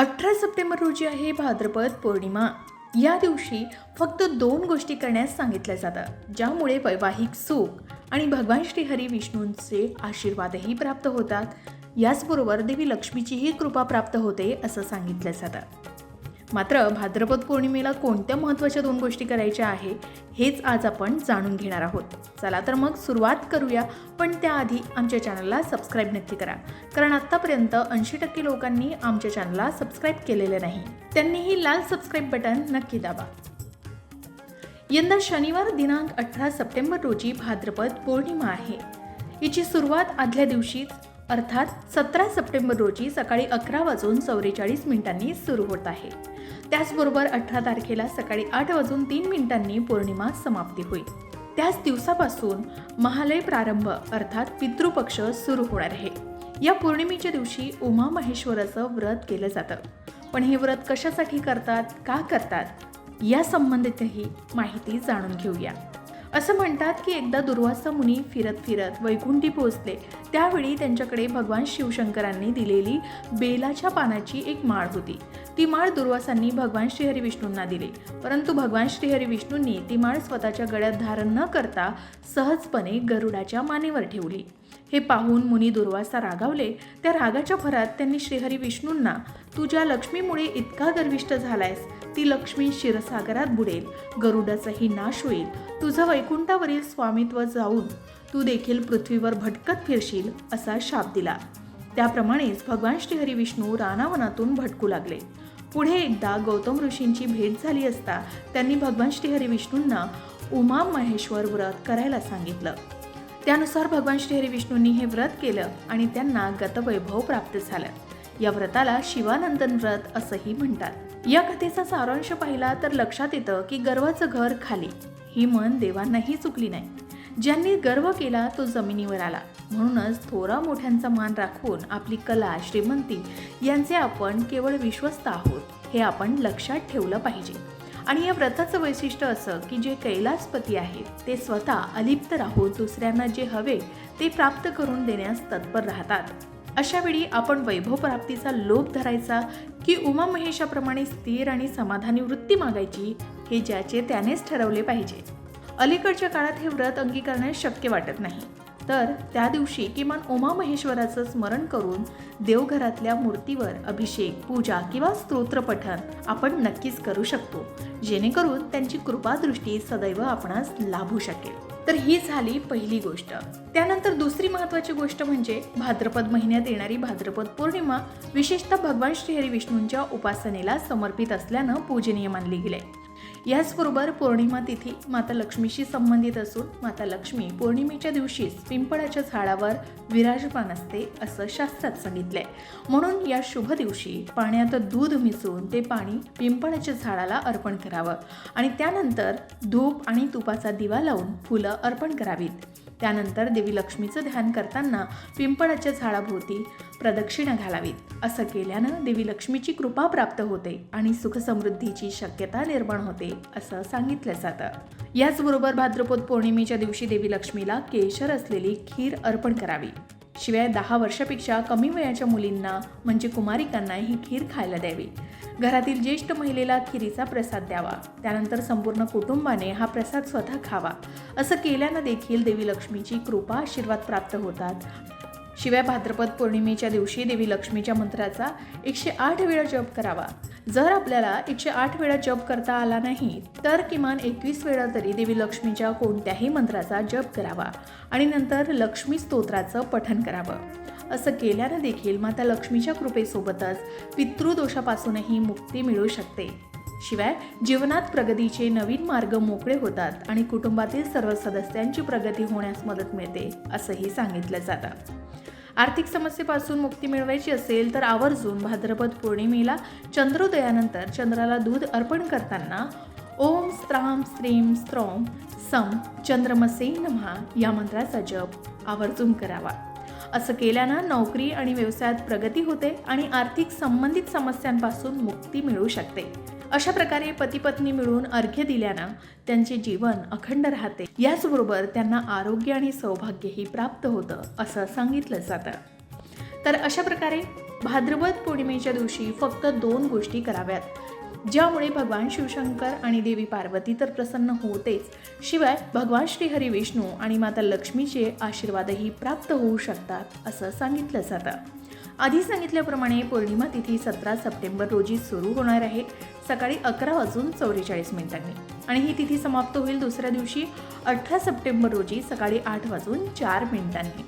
अठरा सप्टेंबर रोजी आहे भाद्रपद पौर्णिमा. या दिवशी फक्त दोन गोष्टी करण्यास सांगितल्या जातात ज्यामुळे वैवाहिक सुख आणि भगवान श्रीहरी विष्णूंचे आशीर्वादही प्राप्त होतात. याचबरोबर देवी लक्ष्मीचीही कृपा प्राप्त होते असं सांगितलं जातं. मात्र भाद्रपद पौर्णिमेला कोणत्या महत्त्वाच्या दोन गोष्टी करायच्या आहे हेच आज आपण जाणून घेणार आहोत. चला तर मग सुरुवात करूया पण त्याआधी आमच्या चॅनलला सबस्क्राईब नक्की करा कारण आत्तापर्यंत ऐंशी टक्के लोकांनी आमच्या चॅनलला सबस्क्राईब केलेले नाही. त्यांनीही लाल सबस्क्राईब बटन नक्की दाबा. यंदा शनिवार दिनांक अठरा सप्टेंबर रोजी भाद्रपद पौर्णिमा आहे. हिची सुरुवात आदल्या दिवशीच अर्थात सतरा सप्टेंबर रोजी सकाळी अकरा वाजून चौवेचाळीस मिनिटांनी सुरू होत आहे. त्याचबरोबर अठरा तारखेला सकाळी आठ वाजून तीन मिनिटांनी पौर्णिमा समाप्ती होईल. त्याच दिवसापासून महालय प्रारंभ अर्थात पितृपक्ष सुरू होणार आहे. या पौर्णिमेच्या दिवशी उमा महेश्वराचं व्रत केलं जातं. पण हे व्रत कशासाठी करतात का करतात या संबंधितही माहिती जाणून घेऊया. असं म्हणतात की एकदा दुर्वासा मुनी फिरत फिरत वैकुंठी पोहोचले. त्यावेळी त्यांच्याकडे भगवान शिवशंकरांनी दिलेली बेलाच्या पानाची एक माळ होती. ती माळ दुर्वासांनी भगवान श्रीहरी विष्णूंना दिली. परंतु भगवान श्रीहरी विष्णूंनी ती माळ स्वतःच्या गळ्यात धारण न करता सहजपणे गरुडाच्या मानेवर ठेवली. हे पाहून मुनी दुर्वासा रागावले. त्या रागाच्या भरात त्यांनी श्रीहरी विष्णूंना तुझ्या लक्ष्मीमुळे इतका गर्विष्ट झालायस ती लक्ष्मी क्षीरसागरात बुडेल. गरुडाचाही नाश होईल. तुझं वैकुंठावरील स्वामित्व जाऊन तू देखील पृथ्वीवर भटकत फिरशील असा शाप दिला. त्याप्रमाणेच भगवान श्रीहरी विष्णू रानावनातून भटकू लागले. पुढे एकदा गौतम ऋषींची भेट झाली असता त्यांनी भगवान श्रीहरी विष्णूंना उमा महेश्वर व्रत करायला सांगितलं. त्यानुसार भगवान श्रीहरी विष्णूंनी हे व्रत केलं आणि त्यांना गतवैभव प्राप्त झालं. या व्रताला शिवानंदन व्रत असंही म्हणतात. या कथेचा सारांश पाहिला तर लक्षात येतं की गर्वाचं घर खाली. ही मन देवांनाही चुकली नाही. ज्यांनी गर्व केला तो जमिनीवर आला. म्हणूनच थोरा मोठ्यांचा मान राखून आपली कला श्रीमंती यांचे आपण केवळ विश्वस्त आहोत हे आपण लक्षात ठेवलं पाहिजे. आणि या व्रताचं वैशिष्ट्य असं की जे कैलासपती आहेत ते स्वतः अलिप्त राहून दुसऱ्यांना जे हवे ते प्राप्त करून देण्यास तत्पर राहतात. अशावेळी आपण वैभव प्राप्तीचा लोभ धरायचा की उमा महेशाप्रमाणे स्थिर आणि समाधानी वृत्ती मागायची हे ज्याचे त्यानेच ठरवले पाहिजे. अलीकडच्या काळात हे व्रत अंगीकारणे शक्य वाटत नाही. तर त्या दिवशी किमान उमा महेश्वराचं स्मरण करून देवघरातल्या मूर्तीवर अभिषेक पूजा किंवा स्तोत्रपठण आपण नक्कीच करू शकतो. जेणेकरून त्यांची कृपादृष्टी सदैव आपणास लाभू शकेल. तर ही झाली पहिली गोष्ट. त्यानंतर दुसरी महत्वाची गोष्ट म्हणजे भाद्रपद महिन्यात येणारी भाद्रपद पौर्णिमा विशेषतः भगवान श्रीहरी विष्णूंच्या उपासनेला समर्पित असल्यानं पूजनीय मानली गेले. याचबरोबर पौर्णिमा तिथी माता लक्ष्मीशी संबंधित असून माता लक्ष्मी पौर्णिमेच्या दिवशीच पिंपळाच्या झाडावर विराजमान असते असं शास्त्रात सांगितलंय. म्हणून या शुभ दिवशी पाण्यात दूध मिसळून ते पाणी पिंपळाच्या झाडाला अर्पण करावं. आणि त्यानंतर धूप आणि तुपाचा दिवा लावून फुलं अर्पण करावीत. त्यानंतर देवी लक्ष्मीचं ध्यान करताना पिंपळाच्या झाडाभोवती प्रदक्षिणा घालावीत. असं केल्यानं देवी लक्ष्मीची कृपा प्राप्त होते आणि सुखसमृद्धीची शक्यता निर्माण होते असं सांगितलं जातं. याचबरोबर भाद्रपद पौर्णिमेच्या दिवशी देवी लक्ष्मीला केशर असलेली खीर अर्पण करावी. शिवाय दहा वर्षापेक्षा कमी वयाच्या मुलींना म्हणजे कुमारिकांना ही खीर खायला द्यावी. घरातील ज्येष्ठ महिलेला खिरीचा प्रसाद द्यावा. त्यानंतर संपूर्ण कुटुंबाने हा प्रसाद स्वतः खावा. असं केल्यानं देखील देवी लक्ष्मीची कृपा आशीर्वाद प्राप्त होतात. शिवाय भाद्रपद पौर्णिमेच्या दिवशी देवी लक्ष्मीच्या मंत्राचा एकशे आठ वेळा जप करावा. जर आपल्याला एकशे आठ वेळा जप करता आला नाही तर किमान एकवीस वेळा तरी देवी लक्ष्मीच्या कोणत्याही मंत्राचा जप करावा आणि नंतर लक्ष्मी स्तोत्राचं पठन करावं. असं केल्यानं देखील माता लक्ष्मीच्या कृपेसोबतच पितृदोषापासूनही मुक्ती मिळू शकते. शिवाय जीवनात प्रगतीचे नवीन मार्ग मोकळे होतात आणि कुटुंबातील सर्व सदस्यांची प्रगती होण्यास मदत मिळते असंही सांगितलं जातं. आर्थिक समस्येपासून मुक्ती मिळवायची असेल तर आवर्जून भाद्रपद पौर्णिमेला चंद्रोदयानंतर चंद्राला दूध अर्पण करताना ओम स्त्राम स्त्रीम स्त्रौम सम चंद्रमसे नमहा या मंत्राचा जप आवर्जून करावा. असं केल्यानं नोकरी आणि व्यवसायात प्रगती होते आणि आर्थिक संबंधित समस्यांपासून मुक्ती मिळू शकते. अशा प्रकारे पती पत्नी मिळून अर्घ्य दिल्यानं त्यांचे जीवन अखंड राहते. याचबरोबर त्यांना आरोग्य आणि सौभाग्यही प्राप्त होतं असं सांगितलं जातं. तर अशा प्रकारे भाद्रपद पौर्णिमेच्या दिवशी फक्त दोन गोष्टी कराव्यात. ज्यामुळे भगवान शिवशंकर आणि देवी पार्वती तर प्रसन्न होतेच. शिवाय भगवान श्रीहरी विष्णू आणि माता लक्ष्मीचे आशीर्वादही प्राप्त होऊ शकतात असं सांगितलं जातं. आधी सांगितल्याप्रमाणे पौर्णिमा तिथी सतरा सप्टेंबर रोजी सुरू होणार आहे. सकाळी अकरा वाजून चौवेचाळीस मिनिटांनी. आणि ही तिथी समाप्त होईल दुसऱ्या दिवशी अठरा सप्टेंबर रोजी सकाळी आठ वाजून चार मिनिटांनी.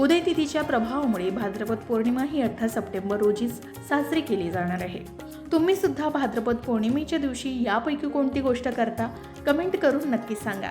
उदय तिथीच्या प्रभावामुळे भाद्रपद पौर्णिमा ही अठरा सप्टेंबर रोजीच साजरी केली जाणार आहे. तुम्ही सुद्धा भाद्रपद पौर्णिमेच्या दिवशी यापैकी कोणती गोष्ट करता? कमेंट करून नक्की सांगा.